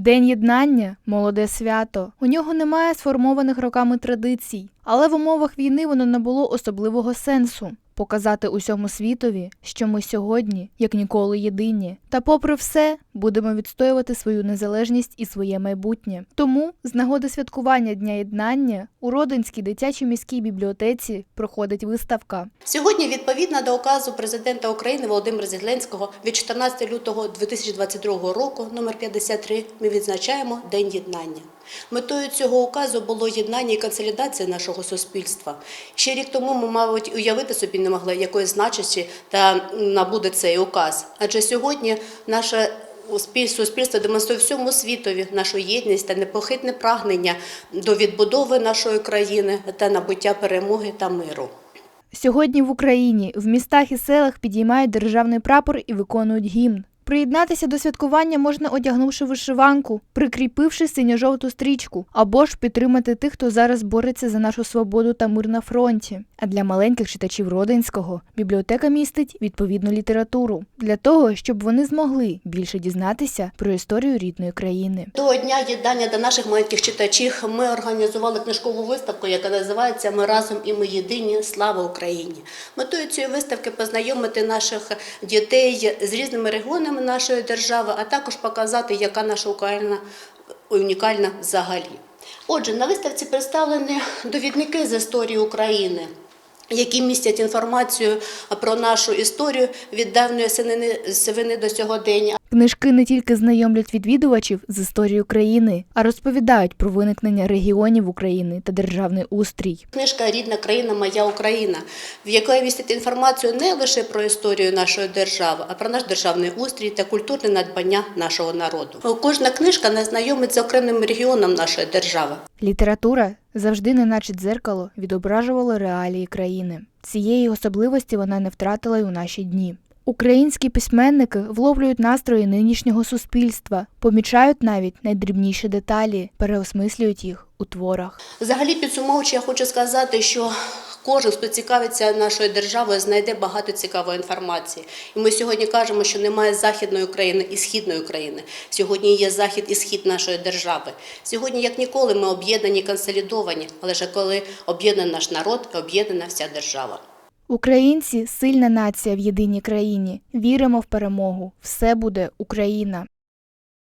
День єднання молоде свято. У нього немає сформованих роками традицій, але в умовах війни воно набуло особливого сенсу показати усьому світові, що ми сьогодні, як ніколи, єдині. Та, попри все, будемо відстоювати свою незалежність і своє майбутнє. Тому, з нагоди святкування Дня єднання, у Родинській дитячій міській бібліотеці проходить виставка. Сьогодні, відповідно до указу президента України Володимира Зеленського від 14 лютого 2022 року, номер 53, ми відзначаємо День єднання. Метою цього указу було єднання і консолідація нашого суспільства. Ще рік тому ми, мабуть, уявити собі не могли, якої значності та набуде цей указ. Адже сьогодні наше суспільство демонструє всьому світові нашу єдність та непохитне прагнення до відбудови нашої країни та набуття перемоги та миру. Сьогодні в Україні в містах і селах підіймають державний прапор і виконують гімн. Приєднатися до святкування можна одягнувши вишиванку, прикріпивши синьо-жовту стрічку, або ж підтримати тих, хто зараз бореться за нашу свободу та мир на фронті. А для маленьких читачів Родинського бібліотека містить відповідну літературу для того, щоб вони змогли більше дізнатися про історію рідної країни. До дня єднання до наших маленьких читачів ми організували книжкову виставку, яка називається Ми разом і ми єдині. Слава Україні! Метою цієї виставки познайомити наших дітей з різними регіонами нашої держави, а також показати, яка наша Україна унікальна взагалі. Отже, на виставці представлені довідники з історії України. Які містять інформацію про нашу історію від давньої сивини, до сьогодення, Книжки не тільки знайомлять відвідувачів з історією країни, а розповідають про виникнення регіонів України та державний устрій. Книжка Рідна країна, моя Україна, в якій містить інформацію не лише про історію нашої держави, а про наш державний устрій та культурне надбання нашого народу. Кожна книжка нас знайомить з окремим регіоном нашої держави. Література завжди, неначе дзеркало, відображувала реалії країни. Цієї особливості вона не втратила й у наші дні. Українські письменники вловлюють настрої нинішнього суспільства, помічають навіть найдрібніші деталі, переосмислюють їх у творах. Взагалі, підсумовуючи, я хочу сказати, що кожен, хто цікавиться нашою державою, знайде багато цікавої інформації. І ми сьогодні кажемо, що немає західної України і східної України. Сьогодні є захід і схід нашої держави. Сьогодні, як ніколи, ми об'єднані, консолідовані, але ж коли об'єднаний наш народ, об'єднана вся держава. Українці сильна нація в єдиній країні. Віримо в перемогу. Все буде Україна.